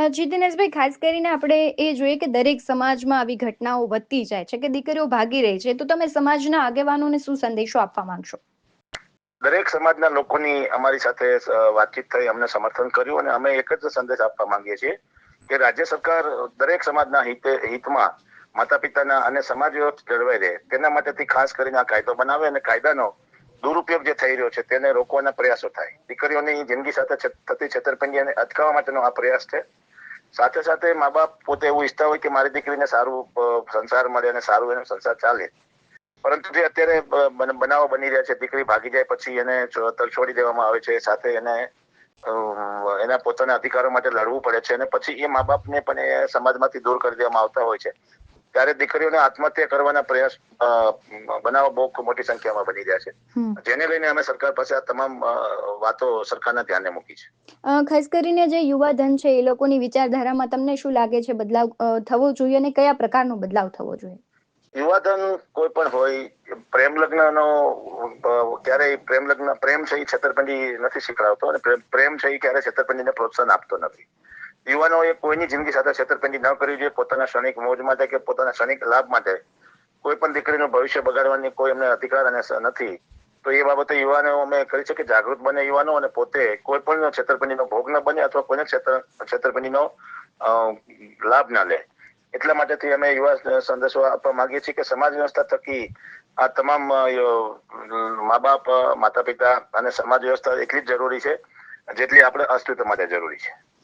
અ, જી દિનેશભાઈ ખાસ કરીને આપણે એ જોઈએ કે દરેક સમાજમાં આવી ઘટનાઓ વધતી જાય છે કે દીકરીઓ ભાગી રહી છે તો તમે સમાજના આગેવાનોને શું સંદેશો આપવા માંગશો? દરેક સમાજના લોકોની અમારી સાથે વાતચીત થઈ અમને સમર્થન કર્યું અને અમે એક જ સંદેશ આપવા માંગીએ છીએ કે રાજ્ય સરકાર દરેક સમાજના હિતે હિતમાં માતા પિતાના અને સમાજ જળવાઈ રહે. તેના માટેથી ખાસ કરીને આ કાયદો બનાવે અને કાયદાનો દુરુપયોગ જે થઈ રહ્યો છે તેને રોકવાના પ્રયાસો થાય. દીકરીઓની જિંદગી સાથે થતી છેતરપિંડી અટકાવવા માટેનો આ પ્રયાસ છે. સાથે સાથે મા બાપ પોતે એવું ઈચ્છતા હોય કે મારી દીકરીને સારું સંસાર મળે અને સારું એનો સંસાર ચાલે. પરંતુ જે અત્યારે બનાવો બની રહ્યા છે, દીકરી ભાગી જાય પછી એને છોડી દેવામાં આવે છે, સાથે એને એના પોતાના અધિકારો માટે લડવું પડે છે અને પછી એ મા બાપને પણ એ સમાજમાંથી દૂર કરી દેવામાં આવતા હોય છે. ત્યારે દીકરીઓને આત્મહત્યા કરવાના પ્રયાસ બનાવો બહુ મોટી સંખ્યામાં બની રહ્યા છે. જેને લઈને અમે સરકાર પાસે આ તમામ વાતો સરકારના ધ્યાને મૂકી છે. ખાસ કરીને જે યુવા ધન છે એ લોકોની વિચારધારામાં તમને શું લાગે છે? બદલાવ થવો જોઈએ અને કયા પ્રકારનો બદલાવ થવો જોઈએ? યુવાધન કોઈ પણ હોય પ્રેમ લગ્ન નો ક્યારેય પ્રેમ લગ્ન પ્રેમ છે એ છેતરપિંડી નથી શીખડાવતો અને પ્રેમ- પ્રેમ છે એ ક્યારેય છેતરપિંડીને પ્રોત્સાહન આપતો નથી. યુવાનોએ કોઈની જિંદગી સાથે છેતરપિંડી ન કરવી જોઈએ, પોતાના ક્ષણિક મોજ માટે કે પોતાના ક્ષણિક લાભ માટે. કોઈ પણ દીકરીનું ભવિષ્ય બગાડવાની કોઈ એમને અધિકાર અને નથી. તો એ બાબતે યુવાનો અમે કરી છે કે જાગૃત બને યુવાનો અને પોતે કોઈ પણ છેતરપિંડીનો ભોગ ન બને અથવા કોઈને છેતર, છેતરપિંડીનો લાભ ના લે. એટલા માટેથી અમે યુવા સંદેશો આપવા માંગીએ છીએ કે સમાજ વ્યવસ્થા થકી આ તમામ મા બાપ માતા પિતા અને સમાજ વ્યવસ્થા એટલી જ જરૂરી છે જેટલી આપણે અસ્તિત્વ માટે જરૂરી છે.